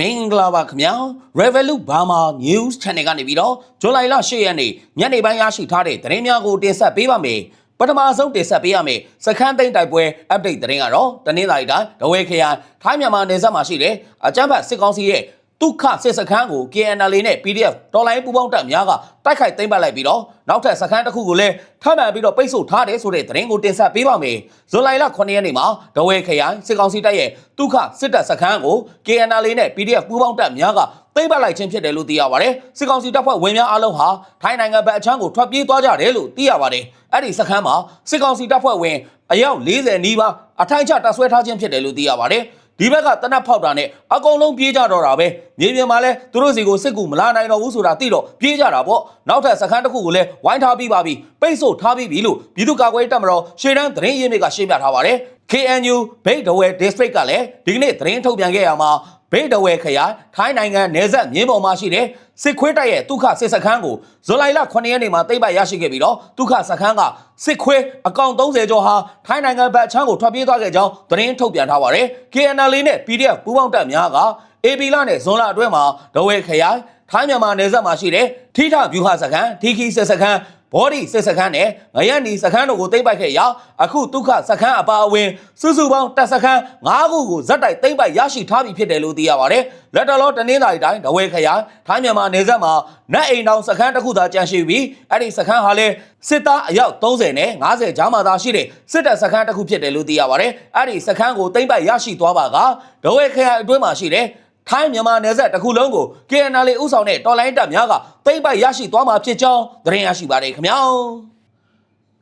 မင်္ဂလာပါခင်ဗျာ Revolut Burma News Channel ကနေပြီးတော့ဇူလိုင်လ10ရက်နေ့ညနေပိုင်းရရှိထားတဲ့သတင်းများကိုတင်ဆက်ပေးပါမယ်ပထမဆုံးတင်ဆက်ပေးရမယ်စခန်းသိမ်းတိုက်ပွဲ update သတင်းကတော့တနင်္လာရီတိုင်းဒဝဲခရိုင်ထိုင်းမြန်မာနယ်စပ်မှာရှိတဲ့အကြမ်းဖက်စစ်ကောင်စီရဲ့ ဒုက္ခစစ်စခန်းကို KNL နဲ့ PDF တော်လိုင်းပူးပေါင်းတပ်များကတိုက်ခိုက်သိမ်းပိုက်လိုက်ပြီးတော့နောက်ထပ်စခန်းတစ်ခုကိုလည်းထပ်မံပြီးတော့ပိတ်ဆို့ထားတယ်ဆိုတဲ့သတင်းကိုတင်ဆက်ပေးပါမယ်ဇူလိုင်လ9ရက်နေ့မှာဒဝဲခရိုင်စစ်ကောင်စီတပ်ရဲ့ဒုက္ခစစ်တပ်စခန်းကို KNL နဲ့ PDF ပူးပေါင်းတပ်များကသိမ်းပိုက်လိုက်ခြင်းဖြစ်တယ်လို့သိရပါတယ်စစ်ကောင်စီတပ်ဖွဲ့ဝင်များအားလုံးဟာထိုင်းနိုင်ငံဘက်အချမ်းကိုထွက်ပြေးသွားကြတယ်လို့သိရပါတယ်အဲ့ဒီစခန်းမှာစစ်ကောင်စီတပ်ဖွဲ့ဝင်အယောက်40နီးပါးအထိုင်ချတပ်ဆွဲထားခြင်းဖြစ်တယ်လို့သိရပါတယ် ဒီဘက်ကတနတ်ဖောက်တာနဲ့အကုန်လုံးပြေးကြတော့တာပဲမြေပြင်မှာလဲသူတို့စီကိုစစ်ကူမလာနိုင်တော့ဘူးဆိုတာသိတော့ပြေးကြတာပေါ့နောက်ထပ်စခန်းတစ်ခုကိုလည်းဝိုင်းထားပြီးပါပြီပိတ်ဆို့ထားပြီးပြီလို့ပြည်သူ့ကာကွယ်ရေးတပ်မတော်ရှေ့တန်းသတင်းရင်းမြစ်ကရှင်းပြထားပါတယ် KNU ဘိတ်ဒဝဲ district ကလည်းဒီကနေ့သတင်းထုတ်ပြန်ခဲ့ရမှာဘိတ်ဒဝဲခရိုင်ထိုင်းနိုင်ငံနယ်စပ်မြင်းပေါ်မှာရှိတဲ့ စစ်ခွေးတိုက်ရဲ့ဒုက္ခစစ်စခန်းကိုဇူလိုင်လ9ရက်နေ့မှာသိမ်းပိုက်ရရှိခဲ့ပြီးတော့ဒုက္ခစခန်းကစစ်ခွေးအကောင့်30ကျော်ဟာထိုင်းနိုင်ငံဘက်အချမ်းကိုထွက်ပြေးသွားခဲ့ကြောင်းသတင်းထုတ်ပြန်ထားပါတယ် KNL နဲ့ PDF ပူးပေါင်းတပ်များက AB လနဲ့ဇွန်လအတွင်းမှာဒဝဲခရိုင်ထိုင်းမြန်မာနယ်စပ်မှာရှိတဲ့ထိထဗျူဟာစခန်းထီခီစစ်စခန်း ဘော်ဒီစစ်စခန်းနဲ့ငရန်ဒီစခန်းတို့ကိုသိမ်းပိုက်ခဲ့ရာအခုဒုက္ခစခန်းအပါအဝင်စုစုပေါင်းတပ်စခန်း၅ခုကိုဇက်တိုက်သိမ်းပိုက်ရရှိထားပြီဖြစ်တယ်လို့သိရပါတယ်။လက်တော်တနင်္လာရီတိုင်းဒဝဲခရိုင်ထိုင်းမြန်မာနယ်စပ်မှာနတ်အိမ်တောင်စခန်းတစ်ခုသာကျန်ရှိပြီးအဲ့ဒီစခန်းဟာလည်းစစ်သားအယောက်30နဲ့50ကြားမှသာရှိတဲ့စစ်တပ်စခန်းတစ်ခုဖြစ်တယ်လို့သိရပါတယ်။အဲ့ဒီစခန်းကိုသိမ်းပိုက်ရရှိသွားပါကဒဝဲခရိုင်အတွင်းမှာရှိတဲ့ ထိုင်းမြန်မာနယ်စပ်တစ်ခုလုံးကို KNL ဥဆောင်တဲ့တော်လိုင်းတပ်များကသိမ်းပိုက်ရရှိသွားမှာဖြစ်ကြောင်းသတင်းရရှိပါတယ်ခင်ဗျာ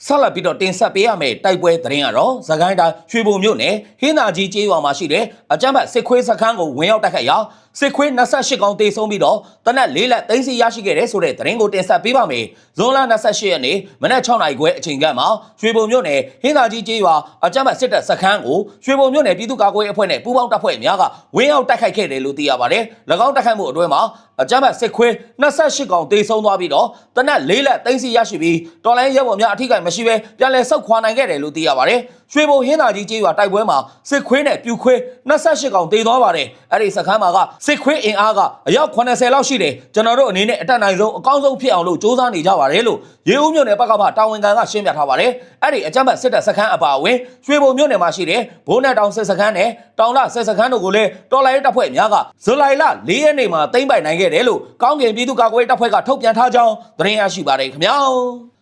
ဆက်လက်ပြီးတော့တင်ဆက်ပေးရမယ့်တိုက်ပွဲသတင်းကတော့သခိုင်းတိုင်းရွှေဘုံမြို့နယ်ဟင်းသာကြီးကျေးရွာမှာရှိတဲ့အကြမ်းဖက်စစ်ခွေးစခန်းကိုဝင်ရောက်တိုက်ခိုက်ရာစစ်ခွေး28ကောင်တေဆုံးပြီးတော့တနက်၄လက်သိမ်းဆီရရှိခဲ့တဲ့ဆိုတဲ့သတင်းကိုတင်ဆက်ပေးပါမယ်။ဇွန်လ28ရက်နေ့မနက်6နာရီခွဲအချိန်ကမှရွှေဘုံမြို့နယ်ဟင်းသာကြီးကျေးရွာအကြမ်းဖက်စစ်တပ်စခန်းကိုရွှေဘုံမြို့နယ်ပြည်သူ့ကာကွယ်ရေးအဖွဲ့နဲ့ပူးပေါင်းတပ်ဖွဲ့များကဝင်ရောက်တိုက်ခိုက်ခဲ့တယ်လို့သိရပါတယ်။၎င်းတိုက်ခိုက်မှုအတွင်းမှာ အကြမ်းဖက်စစ်ခွေး28ကောင်တေဆုံးသွားပြီးတော့တနက်၄လက်သိမ်းဆီရရှိပြီးတော်လိုင်းရဲဘော်များအထိကိမရှိဘဲပြန်လည်ဆုတ်ခွာနိုင်ခဲ့တယ်လို့သိရပါတယ်။ရွှေဘုံဟင်းသာကြီးကျေးရွာတိုက်ပွဲမှာစစ်ခွေးနဲ့ပြူခွေး28ကောင်တေသွားပါတယ်။အဲ့ဒီစခန်းမှာကစစ်ခွေးအင်အားကအယောက်80လောက်ရှိတယ်ကျွန်တော်တို့အနေနဲ့အတက်နိုင်ဆုံးအကောင်းဆုံးဖြစ်အောင်လို့စ조사နေကြပါတယ်လို့ရေဦးမြို့နယ်ဘက်ကတာဝန်ခံကရှင်းပြထားပါတယ်အဲ့ဒီအကြမ်းဖက်စစ်တပ်စခန်းအပါအဝင်ရွှေဘုံမြို့နယ်မှာရှိတဲ့ဘိုးနဲ့တောင်စစ်စခန်းနဲ့တောင်လစစ်စခန်းတို့ကိုလည်းတော်လိုင်းတပ်ဖွဲ့များကဇူလိုင်လ၄ရက်နေ့မှာသိမ်းပိုက်နိုင်ခဲ့တယ်လို့ကောင်းကင်ပြည်သူ့ကာကွယ်တပ်ဖွဲ့ကထုတ်ပြန်ထားကြောင်းသတင်းရရှိပါတယ်ခင်ဗျာ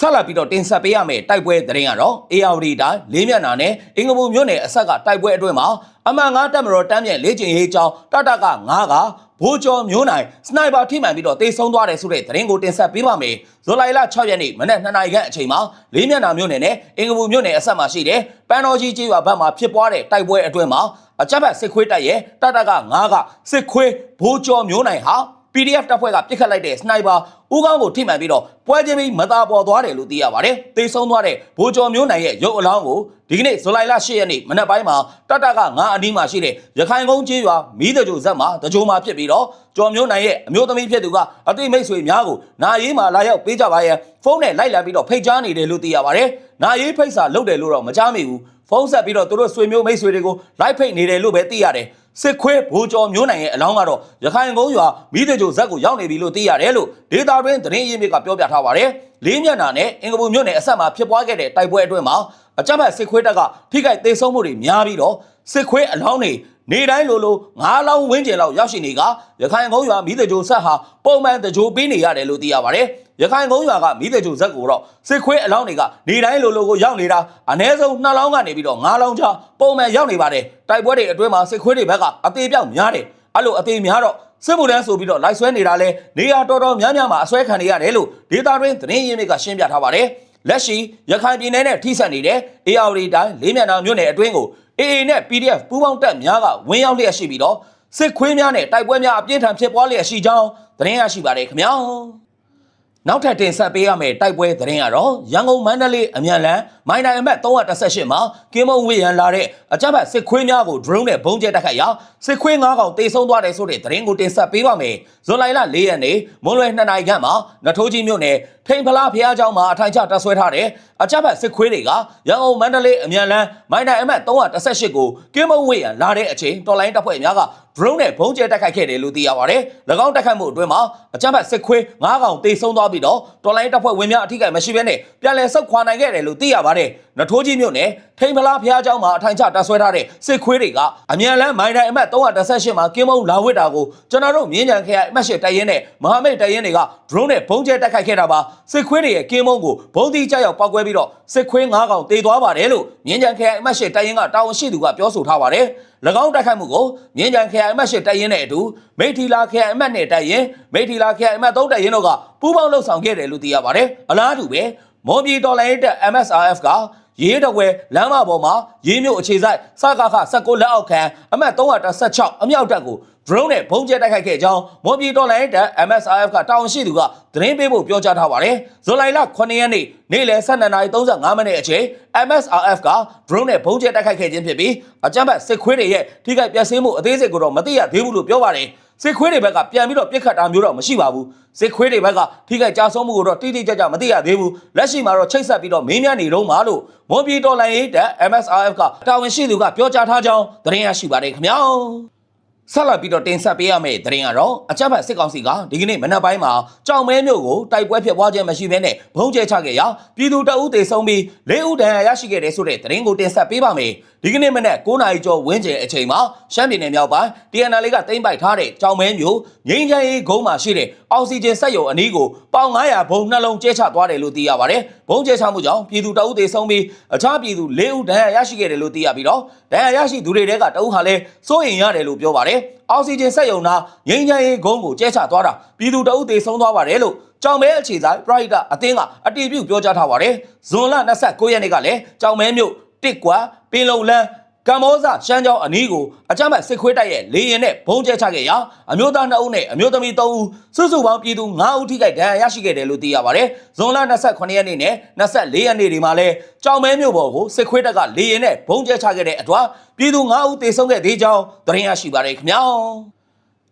ဆက်လက်ပြီးတော့တင်ဆက်ပေးရမယ့်တိုက်ပွဲသတင်းကတော့ ARD တိုင်းလေးမျက်နှာနဲ့အင်္ဂပူမြို့နယ်အဆက်ကတိုက်ပွဲအတွင်းမှာအမှန်ငါတက်မတော်တမ်းမြက်လေးကျင်ရေးကြောင်းတတက9ကဘိုးကျော်မျိုးနိုင်စနိုက်ပါထိမှန်ပြီးတော့တေဆုံးသွားတယ်ဆိုတဲ့သတင်းကိုတင်ဆက်ပေးပါမယ်။ဇူလိုင်လ6ရက်နေ့မနက်2နာရီခန့်အချိန်မှာလေးမျက်နှာမြို့နယ်နဲ့အင်္ဂပူမြို့နယ်အဆက်မှာရှိတဲ့ပန်တော်ကြီးကျေးရွာဘက်မှာဖြစ်ပွားတဲ့တိုက်ပွဲအတွင်းမှာအကြမ်းဖက်စစ်ခွေးတပ်ရဲ့တတက9ကစစ်ခွေးဘိုးကျော်မျိုးနိုင်ဟာ PDF တပ်ဖွဲ့ကပစ်ခတ်လိုက်တဲ့စနိုက်ပါဦးကောင်းကိုထိမှန်ပြီးတော့ပွဲချင်းပြီးမသာပေါ်သွားတယ်လို့သိရပါတယ်။တေဆုံးသွားတဲ့ဘိုးကျော်မျိုးနိုင်ရဲ့ရုပ်အလောင်းကိုဒီကနေ့ဇူလိုင်လ10ရက်နေ့မနက်ပိုင်းမှာတတက9အနီးမှာရှိတဲ့ရခိုင်ကုန်းကျေးရွာမီးတကြိုဇက်မှာတကြိုမှာဖြစ်ပြီးတော့ကျော်မျိုးနိုင်ရဲ့အမျိုးသမီးဖြစ်သူကအသိမိတ်ဆွေများကိုနာရေးမှာလာရောက်ပေးကြပါရဲ့ဖုန်းနဲ့လိုက်လံပြီးတော့ဖိတ်ကြားနေတယ်လို့သိရပါတယ်။နာရေးဖိတ်စာလုပ်တယ်လို့တော့မကြားမိဘူး။ဖုန်းဆက်ပြီးတော့သူတို့ဆွေမျိုးမိတ်ဆွေတွေကိုလိုက်ဖိတ်နေတယ်လို့ပဲသိရတယ်။ စစ်ခွေးဘိုးကျော်မျိုးနိုင်ရဲ့အလောင်းကတော့ရခိုင်ကုန်းရွာမိတကြိုဇက်ကိုရောက်နေပြီလို့သိရတယ်လို့ဒေတာတွင်သတင်းရင်းမြစ်ကပြောပြထားပါတယ်။လေးမျက်နှာနဲ့အင်္ဂပူမြို့နယ်အဆက်မှာဖြစ်ပွားခဲ့တဲ့တိုက်ပွဲအတွင်းမှာအကြမ်းဖက်စစ်ခွေးတပ်ကထိခိုက်ဒေဆုံးမှုတွေများပြီးတော့စစ်ခွေးအလောင်းတွေ နေတိုင်းလိုလိုငါးလောင်းဝင်းကျင်လောက်ရောက်ရှိနေကရခိုင်ကုန်းရွာမိတကြိုဆက်ဟာပုံမှန်တကြိုပေးနေရတယ်လို့သိရပါတယ်။ရခိုင်ကုန်းရွာကမိတကြိုဇက်ကိုတော့စစ်ခွေးအလောင်းတွေကနေတိုင်းလိုလိုကိုရောက်နေတာအ ਨੇ ဆုံးနှစ်လောင်းကနေပြီးတော့ငါးလောင်းချပုံမှန်ရောက်နေပါတယ်။တိုက်ပွဲတွေအတွင်းမှာစစ်ခွေးတွေဘက်ကအသေးပြောက်များတယ်။အဲ့လိုအသေးများတော့စစ်မှုထမ်းဆိုပြီးတော့လိုက်ဆွဲနေတာလဲနေရာတော်တော်များများမှာအဆွဲခံနေရတယ်လို့ဒေတာတွင်သတင်းရင်းမြစ်ကရှင်းပြထားပါတယ်။လက်ရှိရခိုင်ပြည်နယ်နဲ့ထိစပ်နေတဲ့ ARD တိုင်းလေးမျက်နှာမြို့နယ်အတွင်းကို AA နဲ့ PDF ပူးပေါင်းတပ်များကဝင်ရောက်လျက်ရှိပြီးတော့စစ်ခွေးများနဲ့တိုက်ပွဲများအပြင်းထန်ဖြစ်ပွားလျက်ရှိကြောင်းသတင်းရရှိပါတယ်ခင်ဗျာနောက်ထပ်တင်ဆက်ပေးရမယ့်တိုက်ပွဲသတင်းကတော့ရန်ကုန်မန္တလေးအမြန်လန်းမိုင်းတိုင်းအမှတ်318မှာကင်းမုံဝေရန်လာတဲ့အကြမ်းဖက်စစ်ခွေးများကို drone နဲ့ဘုံကျဲတိုက်ခိုက်ရာစစ်ခွေး9ကောင်တေဆုံးသွားတယ်ဆိုတဲ့သတင်းကိုတင်ဆက်ပေးပါမယ်။ဇွန်လလ4ရက်နေ့မွန်းလွယ်2နာရီခန့်မှာနထိုးကြီးမြို့နယ် ထိန်ဖလားဖျားเจ้าမှာအထိုင်ချတပ်ဆွဲထားတဲ့အကြမ်းဖက်စစ်ခွေးတွေကရန်ကုန်မန္တလေးအမြန်လန်းမိုင်းတိုင်းအမှတ်318ကိုကင်းမုံဝေရန်လာတဲ့အချိန်တော်လိုင်းတပ်ဖွဲ့များက drone နဲ့ဘုံကျဲတိုက်ခိုက်ခဲ့တယ်လို့သိရပါတယ်။၎င်းတိုက်ခိုက်မှုအတွင်းမှာအကြမ်းဖက်စစ်ခွေး9ကောင်တေဆုံးသွားပြီးတော့တော်လိုင်းတပ်ဖွဲ့ဝင်များအထိကိမရှိဘဲနဲ့ပြန်လည်ဆုတ်ခွာနိုင်ခဲ့တယ်လို့သိရပါတယ်။နထိုးကြီးမြို့နယ်ထိန်ဖလားဖျားเจ้าမှာအထိုင်ချတပ်ဆွဲထားတဲ့စစ်ခွေးတွေကအမြန်လန်းမိုင်းတိုင်းအမှတ်318မှာကင်းမုံလာဝစ်တာကိုကျွန်တော်တို့မြင်းကြံခရိုင်အမှတ်8တပ်ရင်းနဲ့မဟာမိတ်တပ်ရင်းတွေက drone နဲ့ဘုံကျဲတိုက်ခိုက်ခဲ့တာပါ စစ်ခွေးတွေရဲ့ကင်းမုံကိုဘုံတီကြောက်ရောက်ပောက်ကွဲပြီးတော့စစ်ခွေး9ကောင်တေသွားပါတယ်လို့မြင်းကြံခရိုင်အမှတ်8တပ်ရင်းကတာဝန်ရှိသူကပြောဆိုထားပါတယ်၎င်းတိုက်ခိုက်မှုကိုမြင်းကြံခရိုင်အမှတ်8တပ်ရင်းနဲ့အတူမိထီလာခရိုင်အမှတ်2တပ်ရင်းမိထီလာခရိုင်အမှတ်3တပ်ရင်းတို့ကပူးပေါင်းလှုပ်ဆောင်ခဲ့တယ်လို့သိရပါတယ်အလားတူပဲမော်ဘီတော်လိုင်းတက် MSRF က ရေးတဝဲလမ်းမပေါ်မှာရေးမြို့အခြေဆိုင်စကခ16လက်အောက်ခံအမှတ်316အမြောက်တပ်ကို drone နဲ့ဘုံကျဲတိုက်ခိုက်ခဲ့ကြောင်းမော်ဘီတော်လိုင်းတက် MSRF ကတာဝန်ရှိသူကသတင်းပေးဖို့ပြောကြားထားပါတယ်ဇွန်လလ9ရက်နေ့နေ့လယ်12:35မိနစ်အချိန် MSRF က drone နဲ့ဘုံကျဲတိုက်ခိုက်ခဲ့ခြင်းဖြစ်ပြီးအကြမ်းဖက်စစ်ခွေးတွေရဲ့ထိခိုက်ပျက်စီးမှုအသေးစိတ်ကိုတော့မသိရသေးဘူးလို့ပြောပါတယ် စစ်ခွေးတွေဘက်ကပြန်ပြီးတော့ပြစ်ခတ်တာမျိုးတော့မရှိပါဘူးစစ်ခွေးတွေဘက်ကထိခိုက်ကြဆုံးမှုကိုတော့တိတိကျကျမသိရသေးဘူးလက်ရှိမှာတော့ချိတ်ဆက်ပြီးတော့မင်းများနေတော့မှာလို့မွန်ပြည်တော်လိုင်းရေးတပ် MSRF ကတာဝန်ရှိသူကပြောကြားထားကြောင်းသတင်းရရှိပါတယ်ခင်ဗျာဆက်လက်ပြီးတော့တင်ဆက်ပေးရမယ့်သတင်းကတော့အကြမ်းဖက်စစ်ကောင်စီကဒီကနေ့မနက်ပိုင်းမှာကြောင်မဲမြို့ကိုတိုက်ပွဲဖြစ်ပွားခြင်းမရှိဘဲနဲ့ဘုံကျဲချခဲ့ရာပြည်သူတအုပ်တေဆုံးပြီး၄ဦးဒဏ်ရာရရှိခဲ့တဲ့ဆိုတဲ့သတင်းကိုတင်ဆက်ပေးပါမယ် ဒီကနေ့မနက်9နာရီကျော်ဝန်းကျင်အချိန်မှာရှမ်းပြည်နယ်မြောက်ပိုင်း TNL ကတင်ပိုက်ထားတဲ့ကြောင်မဲမြို့ငိမ့်ချမ်းရေးဂုံးမှာရှိတဲ့အောက်ဆီဂျင်စက်ရုံအနီးကိုပေါင်900ဘုံနှလုံးကျဲချသွားတယ်လို့သိရပါတယ်ဘုံကျဲချမှုကြောင့်ပြည်သူတအုပ်တေဆုံးပြီးအခြားပြည်သူ၄ဦးဒဏ်ရာရရှိခဲ့တယ်လို့သိရပြီးတော့ဒဏ်ရာရရှိသူတွေတဲကတအုပ်ဟာလည်းစိုးရင်ရတယ်လို့ပြောပါတယ်အောက်ဆီဂျင်စက်ရုံနာငိမ့်ချမ်းရေးဂုံးကိုကျဲချသွားတာပြည်သူတအုပ်တေဆုံးသွားပါတယ်လို့ကြောင်မဲအခြေဆိုင်ပရိုက်တာအသင်းကအတည်ပြုပြောကြားထားပါတယ်ဇွန်လ29ရက်နေ့ကလည်းကြောင်မဲမြို့ တစ်ကွာပင်လုံလန်းကမ္ဘောဇရှမ်းကျောင်းအနီးကိုအကြမ်းဖက်စစ်ခွေးတိုက်ရဲ့လေရင်နဲ့ဘုံကျဲချခဲ့ရာအမျိုးသား2ဦးနဲ့အမျိုးသမီး3ဦးစုစုပေါင်းပြည်သူ9ဦးထိခိုက်ဒဏ်ရာရရှိခဲ့တယ်လို့သိရပါတယ်။ဇွန်လ28ရက်နေ့နဲ့24ရက်နေ့တွေမှာလဲကြောင်မဲမြို့ပေါ်ကိုစစ်ခွေးတပ်ကလေရင်နဲ့ဘုံကျဲချခဲ့တဲ့အတွက်ပြည်သူ9ဦးသေဆုံးခဲ့သေးကြောင်းသတင်းရရှိပါတယ်ခင်ဗျာ။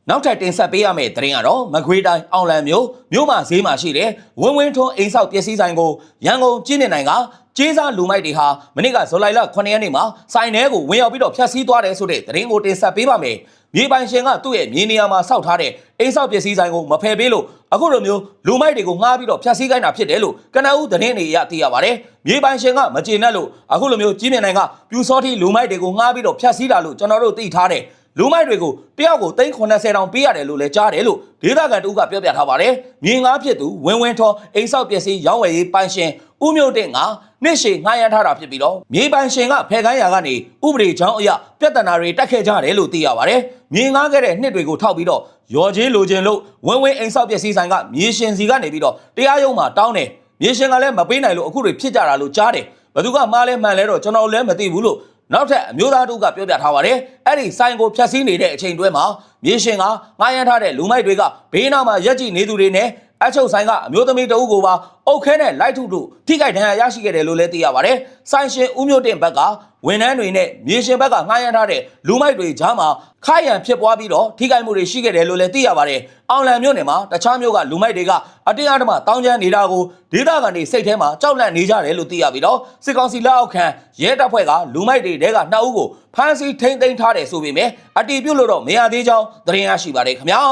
နောက်ထပ်တင်ဆက်ပေးရမယ့်သတင်းကတော့မကွေးတိုင်းအောင်လံမြို့မြို့မှာဈေးမှာရှိတဲ့ဝင်းဝင်းထွန်းအိမ်ဆောက်ပစ္စည်းဆိုင်ကိုရန်ကုန်ပြည်နယ်နိုင်က ကျေးစားလူမိုက်တွေဟာမနေ့ကဇူလိုင်လ9ရက်နေ့မှာဆိုင်ထဲကိုဝင်ရောက်ပြီးတော့ဖျက်ဆီးသွားတယ်ဆိုတဲ့သတင်းကိုတင်ဆက်ပေးပါမယ်။မြေပိုင်ရှင်ကသူ့ရဲ့မြေနေရာမှာစောက်ထားတဲ့အိမ်ဆောက်ပစ္စည်းဆိုင်ကိုမဖယ်ပေးလို့အခုလိုမျိုးလူမိုက်တွေကိုငှားပြီးတော့ဖျက်ဆီးခိုင်းတာဖြစ်တယ်လို့ကနအူးသတင်းတွေအရသိရပါတယ်။မြေပိုင်ရှင်ကမကျေနပ်လို့အခုလိုမျိုးကြီးမြင်နိုင်ကပြူစောတိလူမိုက်တွေကိုငှားပြီးတော့ဖျက်ဆီးတာလို့ကျွန်တော်တို့သိထားတယ်။လူမိုက်တွေကိုတယောက်ကို380တောင်ပေးရတယ်လို့လည်းကြားတယ်လို့ဒေသခံတူကပြောပြထားပါတယ်။မြေငါးဖြစ်သူဝင်းဝင်းထောအိမ်ဆောက်ပစ္စည်းရောင်းဝယ်ရေးပိုင်ရှင်ဦးမျိုးတင်က နှစ်ရှည်ငှားရမ်းထားတာဖြစ်ပြီးတော့မြေပိုင်ရှင်ကဖယ်ခိုင်းရာကနေဥပဒေချောင်းအရပြဿနာတွေတက်ခဲ့ကြတယ်လို့သိရပါတယ်။မြေငှားခဲ့တဲ့နှစ်တွေကိုထောက်ပြီးတော့ရော်ချင်းလိုချင်လို့ဝင်းဝင်းအိမ်ဆောက်ပစ္စည်းဆိုင်ကမြေရှင်စီကနေပြီးတော့တရားရုံးမှာတောင်းတယ်။မြေရှင်ကလည်းမပေးနိုင်လို့အခုတွေဖြစ်ကြတာလို့ကြားတယ်။ဘသူကမှားလဲမှန်လဲတော့ကျွန်တော်လည်းမသိဘူးလို့နောက်ထပ်အမျိုးသားတို့ကပြောပြထားပါတယ်အဲ့ဒီဆိုင်ကိုဖျက်ဆီးနေတဲ့အချိန်တွဲမှာမြေရှင်ကငှားရမ်းထားတဲ့လူမိုက်တွေကဘေးနားမှာရက်ကြည့်နေသူတွေနဲ့ အချုပ်ဆိုင်ကအမျိုးသမီးတအုပ်ကိုပါအုတ်ခဲနဲ့လိုက်ထုထုထိခိုက်ဒဏ်ရာရရှိခဲ့တယ်လို့လည်းသိရပါတယ်ဆိုင်ရှင်ဦးမျိုးတင်ဘက်ကဝန်ထမ်းတွေနဲ့မြေရှင်ဘက်ကငှားရမ်းထားတဲ့လူမိုက်တွေကြားမှာခိုက်ရန်ဖြစ်ပွားပြီးတော့ထိခိုက်မှုတွေရှိခဲ့တယ်လို့လည်းသိရပါတယ်အောင်လံမြို့နယ်မှာတခြားမြို့ကလူမိုက်တွေကအတင်းအဓမ္မတောင်းကျမ်းနေတာကိုဒေသခံတွေစိတ်ထဲမှာကြောက်လန့်နေကြတယ်လို့သိရပြီးတော့စစ်ကောင်စီလက်အောက်ခံရဲတပ်ဖွဲ့ကလူမိုက်တွေတဲကနှစ်ဦးကိုဖမ်းဆီးထိန်းသိမ်းထားတယ်ဆိုပေမဲ့အတီးပြုတ်လို့တော့မရသေးကြောင်းသတင်းရရှိပါတယ်ခင်ဗျာ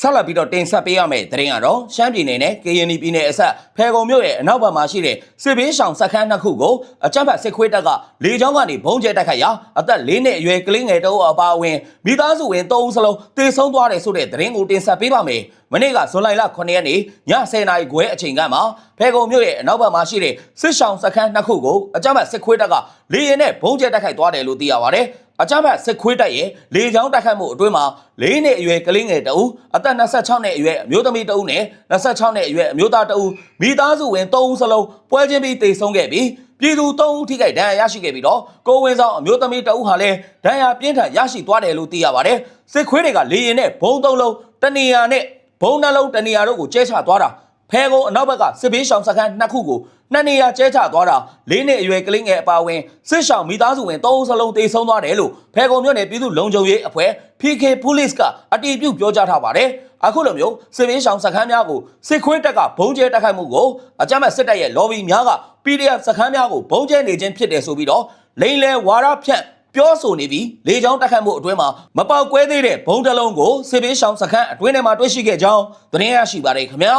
ဆက်လက်ပြီးတော့တင်ဆက်ပေးရမယ့်သတင်းကတော့ရှမ်းပြည်နယ်နဲ့ကရင်ပြည်နယ်အဆက်ဖဲခုံမြို့ရဲ့အနောက်ဘက်မှာရှိတဲ့စစ်ဘေးရှောင်စခန်းနှစ်ခုကိုအကြမ်းဖက်စစ်ခွေးတပ်ကလေကြောင်းကနေဘုံကျဲတိုက်ခိုက်ရာအသက်၄နှစ်အရွယ်ကလေးငယ်တအုပ်အပါအဝင်မိသားစုဝင်၃ဦးစလုံးတေဆုံးသွားတယ်ဆိုတဲ့သတင်းကိုတင်ဆက်ပေးပါမယ်။မနေ့ကဇွန်လ9ရက်နေ့ည10:00နာရီခွဲအချိန်ကမှဖဲခုံမြို့ရဲ့အနောက်ဘက်မှာရှိတဲ့စစ်ရှောင်စခန်းနှစ်ခုကိုအကြမ်းဖက်စစ်ခွေးတပ်ကလေရင်နဲ့ဘုံကျဲတိုက်ခိုက်သွားတယ်လို့သိရပါတယ်။ အကြမ်းဖက်စစ်ခွေးတပ်ရဲ့လေကြောင်းတိုက်ခိုက်မှုအတွင်းမှာ၄နှစ်အရွယ်ကလေးငယ်တအုပ်အသက်26နှစ်အရွယ်အမျိုးသမီးတအုပ်နဲ့26နှစ်အရွယ်အမျိုးသားတအုပ်မိသားစုဝင်3ဦးစလုံးပွဲချင်းပြီးတေဆုံးခဲ့ပြီးပြည်သူ3ဦးထိခိုက်ဒဏ်ရာရရှိခဲ့ပြီးတော့ကိုဝင်းဆောင်အမျိုးသမီးတအုပ်ဟာလည်းဒဏ်ရာပြင်းထန်ရရှိသွားတယ်လို့သိရပါတယ်စစ်ခွေးတွေကလေရင်နဲ့ဘုံသုံးလုံးတနေရာနဲ့ဘုံနှလုံးတနေရာတို့ကိုကျဲချသွားတာ ဖဲကုန်းအနောက်ဘက်ကစစ်ဘေးရှောင်စခန်းနှစ်ခုကိုနှစ်နေရာကျဲချသွားတာလေးနှစ်အရွယ်ကလေးငယ်အပါအဝင်စစ်ရှောင်မိသားစုဝင်၃ဦးစလုံးတေဆုံးသွားတယ်လို့ဖဲကုန်းမြို့နယ်ပြည်သူ့လုံခြုံရေးအဖွဲ့ PK Police ကအတည်ပြုပြောကြားထားပါတယ်အခုလိုမျိုးစစ်ဘေးရှောင်စခန်းများကိုစစ်ခွေးတပ်ကဘုံကျဲတိုက်ခိုက်မှုကိုအကြမ်းဖက်စစ်တပ်ရဲ့ lobby များက PDF စခန်းများကိုဘုံကျဲနေခြင်းဖြစ်တယ်ဆိုပြီးတော့လိန်လဲဝါရဖြန့်ပြောဆိုနေပြီးလေကြောင်းတက်ခတ်မှုအတွင်းမှာမပေါက်ကွဲသေးတဲ့ဘုံတစ်လုံးကိုစစ်ပေးရှောင်းစခန်းအတွင်းထဲမှာတွေ့ရှိခဲ့ကြောင်းသတင်းရရှိပါတယ်ခင်ဗျာ